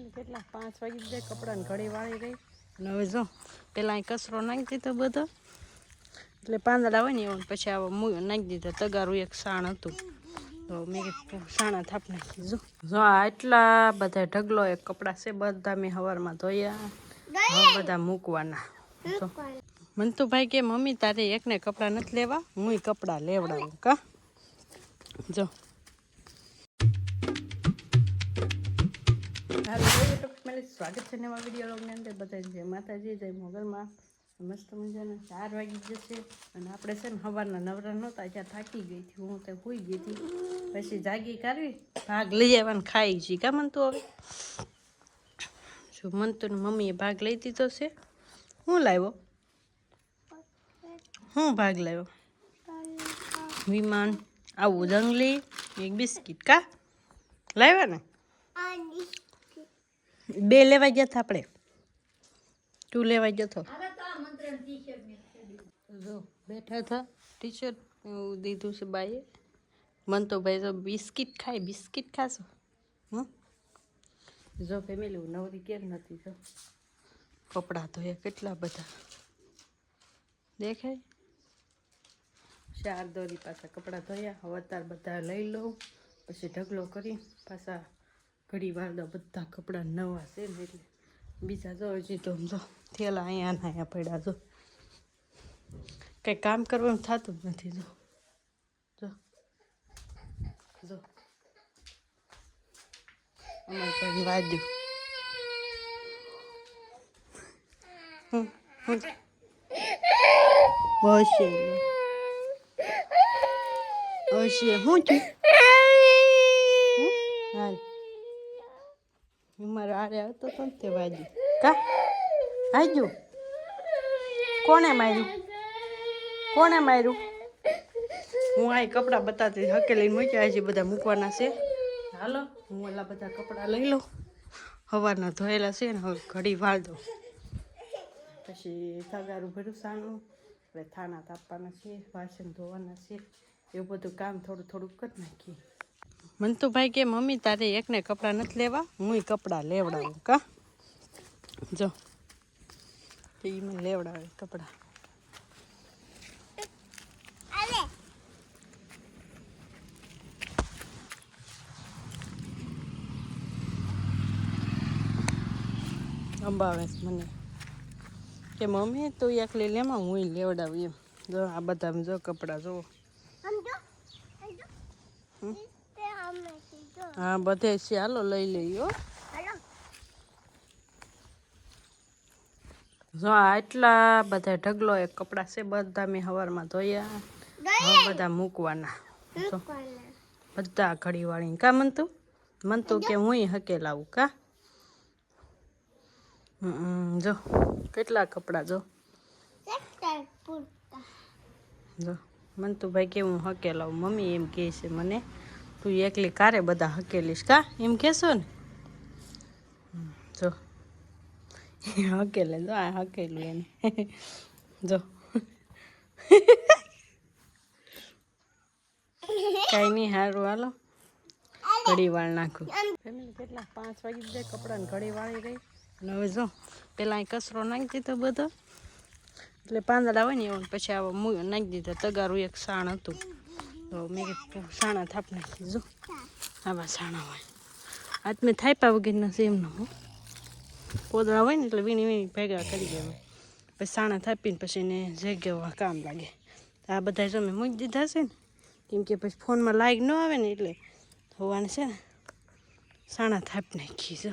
કેટલા? પાંચ વાગી જાય કપડાને ઘડી વાળી ગઈ. અને હવે જો, પેલા અહીં કચરો નાખી દીધો બધો. એટલે પાંદડા હોય ને એવું પછી આવો મૂ નાખી દીધા. તગારું એક સાણ હતું. તો મેં સાણા થાપ નાખી જો જો આ એટલા બધા ઢગલો, એક કપડાં છે, બધા મેં હવારમાં ધોયા. બધા મૂકવાના. જો. મંતુભાઈ કે, મમ્મી, તારે એકને કપડાં નથી લેવા? હું કપડાં લેવડાવું. કા? જો. હાલો ફેમિલી સ્વાગત છે નવા વીડિયો લોગની અંદર. બધા જય માતાજી, જય મોગલમાં. મસ્ત મજાના ચાર વાગી જશે અને આપણે છે ને સવારના નવરા નહોતા ત્યાં થાકી ગઈ હતી. હું તો હોઈ ગઈ હતી. પછી જાગી કાઢવી, ભાગ લઈ આવવાનું ખાઈ છી કા મનતું હવે? શું મનતું મમ્મીએ ભાગ લઈ દીધો છે. હું લાવ્યો? હું ભાગ લાવ્યો? વિમાન, આવું જંગલી, એક બિસ્કિટ. કા? લાવ્યા ને? બે લેવા ગયા હતા આપણે. તું. લેવા ગયો હતો જો બેઠા હતા ટી શર્ટ દીધું છે બાઈએ. મન તો ભાઈ તો બિસ્કિટ ખાય બિસ્કિટ ખાશો? હં? જો ફેમિલી હું નવરી કેમ નથી જો. કપડાં ધોયા કેટલા બધા. દેખાય? ચાર દોરી પાછા કપડાં ધોયા. હવે અત્યારે બધા લઈ લઉં. પછી ઢગલો કરી પાછા ઘડી વાર બધા કપડાં નવા છે ને એટલે બીજા જો હજી તો જો થેલા અહીંયા ને અહીંયા પડ્યા જો. કંઈ કામ કરવાનું થતું જ નથી જો. જો. જો. અમારે વાજ્યું હશે. હશે. શું થયું હાલ. મારો આરે આવતો હતો ને તે વાજ્યું કા? વાજ્યું કોણે માર્યું? કોણે માર્યું? હું આ કપડાં બતાતી હકેલીને મૂક્યા હજી બધા મૂકવાના છે. હાલો, હું ઓલા બધા કપડાં લઈ લઉં. સવારના ધોયેલા છે ને, હવે ઘડી વાળ દઉં પછી સગારું ભરૂસાનું સાનું એટલે થાના તાપવાના છે, વાસણ ધોવાના છે. એવું બધું કામ થોડું થોડુંક કરી નાખીએ. મંતુભાઈ કે મમ્મી તારે એકને કપડાં નથી લેવા? હું કપડાં લેવડાવું કા? જો. એ મને લેવડાવે કપડાં. અંબાવે મને. કે મમ્મી તું એકલી લેમાં હું લેવડાવું એમ. જો આ બધા જો કપડાં જુઓ. હા બધે છે. હાલો લઈ લઈએ જો આ એટલા બધા ઢગલો એક કપડાં છે બધા મેં હવારમાં ધોયા. હવે બધા મૂકવાના. બધા ઘડી વાળીને કા મનતું મનતું કે હું હકે લાવું કા? હમ જો કેટલા કપડાં જો. જો ભાઈ કે હું હકે લાવું. મમ્મી એમ કહે છે મને તું એકલી કારે બધા હકેલીશ કા? એમ કહેશો ને? જો. હકેલે, જો, આ હકેલું એને. જો. કઈ નહીં સારું હાલો. ઘડી વાળ નાખું. ફેમિલી કેટલા? પાંચ વાગી જાય કપડાને ઘડી વાળી ગઈ. અને હવે જો, પેલા અહીં કચરો નાખી દીધો બધો. એટલે પાંદડા હોય ને એવો પછી આવો નાખી દીધો. તગારું એક સાણ હતું. તો મેં સાણા થાપ નાખી જો. આવા સાણા હોય. આજ મેં થાપ્યા વગર નથી એમનો હો. પોદળા હોય ને એટલે વીણી વીણી ભેગા કરી દેવા પછી સાણા થાપીને પછી એને જગ્યા કામ લાગે. આ બધા જો મેં મૂકી દીધા છે ને, કેમ કે પછી ફોનમાં લાઈક ન આવે ને એટલે હોવાને છે ને, સાણા થાપ નાખી જો.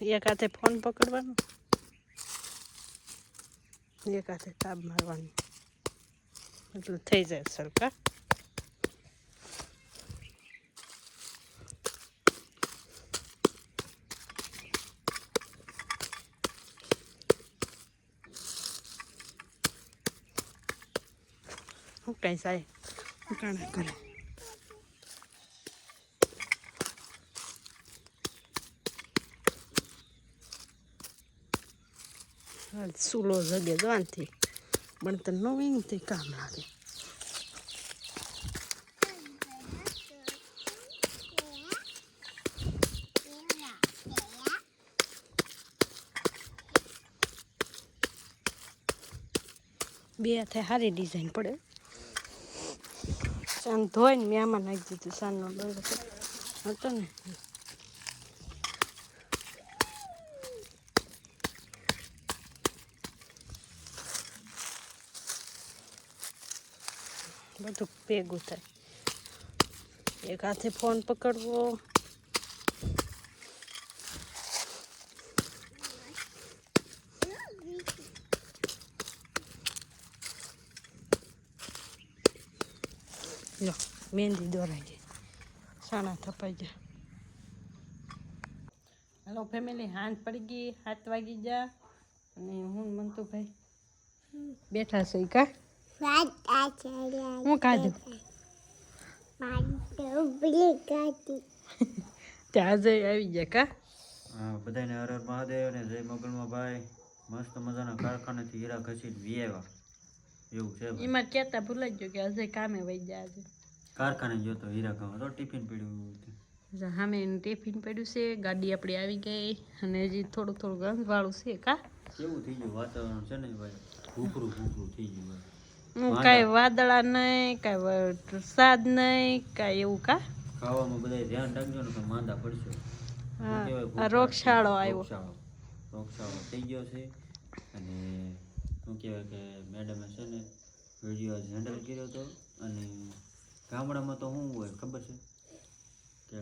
એક હાથે ફોન પકડવાનો. એક હાથે તાપ મારવાનું. એટલે થઈ જાય સરકાર હું કઈ સાહેબ? કાણા આ સૂલો જગે જવાનથી ભણતર નો વિંગથી કામ લાગે બે હાથે સારી ડિઝાઇન પડે ચાંદ ધોઈને મેં આમાં નાખી દીધું સાંજનો ડર હતો ને બધું ભેગું થાય. એક હાથે ફોન પકડવો. લો, મહેંદી દોરાઈ ગઈ. સાણા થપાઈ જાય હલો ફેમિલી હાંજ પડી ગઈ હાથ વાગી જા અને હું ને મંતુભાઈ બેઠા છે કા? હું કાઢું ત્યાં જઈ આવી ગયા કા હા, બધાને હર હર મહાદેવ ને જય મગલમાં ભાઈ મસ્ત મજાના કારખાનેથી હીરા ઘસીને વિયેવા એવું છે ભાઈ. એમાં કહેતા ભૂલાઈ ગયો કે અજય કામે વહી ગયા છે કારખાને ગયો તો હીરા ખાવા તો ટિફિન પીડ્યું સામે એનું ટિફિન પડ્યું છે ગાડી આપણી આવી ગઈ અને હજી થોડું થોડું ગંધવાળું છે કા કેવું થઈ ગયું વાતાવરણ છે ને ભાઈ ભૂખરું ભૂખરું થઈ ગયું ભાઈ કાંઈ વાદળા નહીં કઈ વરસાદ નહીં કઈ એવું કા? ખાવામાં બધા ધ્યાન રાખજો ને માંદા પડશો. હા, રોગશાળો આવ્યો. રોગશાળો. થઈ ગયો છે. અને શું કહેવાય કે મેડમે છે ને વીડિયો હેન્ડલ કર્યો હતો. અને ગામડામાં તો શું હોય ખબર છે? કે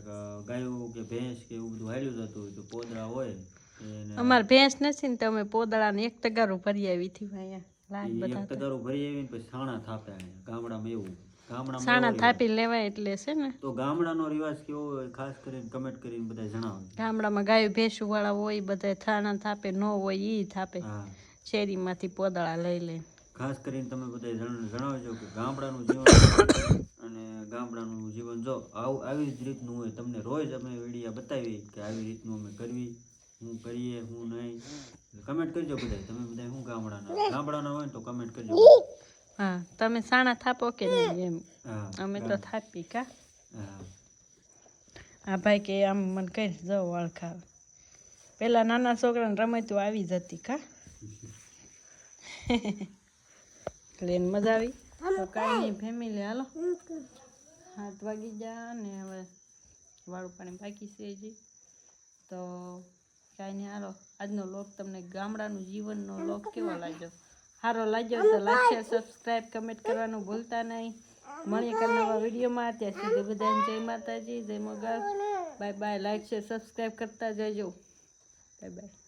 ગાયું કે ભેંસ કે એવું બધું હાલ્યું જતું તો પોદળા હોય અમારે ભેંસ નથી ને તો અમે પોદળાને એક તગારું ભરી આવી હતી અહીંયા. ભરી આવીને પછી છાણા થાપે અહીંયા. ગામડામાં એવું ગામડામાં સાણા થાપી લેવાય એટલે છે ને. તો ગામડાનો રિવાજ કેવો હોય ખાસ કરીને કમેન્ટ કરીને બધા જણાવો. ગામડામાં ગાયું ભેંસું વાળા હોય બધા થાણા થાપે ન હોય ઈ થાપે. શેરીમાંથી પોદળા લઈ લે. ખાસ કરીને તમે બધા જણાવજો કે ગામડાનું જીવન અને ગામડાનું જીવન જો આવું આવી જ રીતનું હોય. તમને રોજ અમે વિડીયા બતાવી કે આવી રીતનું અમે કરવી. હું કરીએ હું નહીં. કમેન્ટ કરજો બધા તમે બધા શું ગામડાના? ગામડાના હોય તો કમેન્ટ કરજો. હા તમે સાણા થાપો કે નહીં એમ? હા અમે તો થાપી કા? હા. ભાઈ કે આમ મને કઈ જવું વળખાવ પેલા નાના છોકરાને રમતું આવી જતી કા? એટલે એને મજા આવી. તો કાંઈ નહીં ફેમિલી હાલો. હાથ વાગી ગયા ને હવે વાળું પાણી બાકી છે હજી. તો કાંઈ નહીં હાલો. આજનો લોક તમને ગામડાનું જીવનનો લોક કેવો લાગ્યો? સારો લાગ્યો તો લાઈક શેર સબસ્ક્રાઈબ કમેન્ટ કરવાનું ભૂલતા નહીં. મળીએ કાલ નવા વિડીયોમાં. ત્યાં સુધી બધાને જય માતાજી જય મગર bye bye like share subscribe કરતા જજો. Bye bye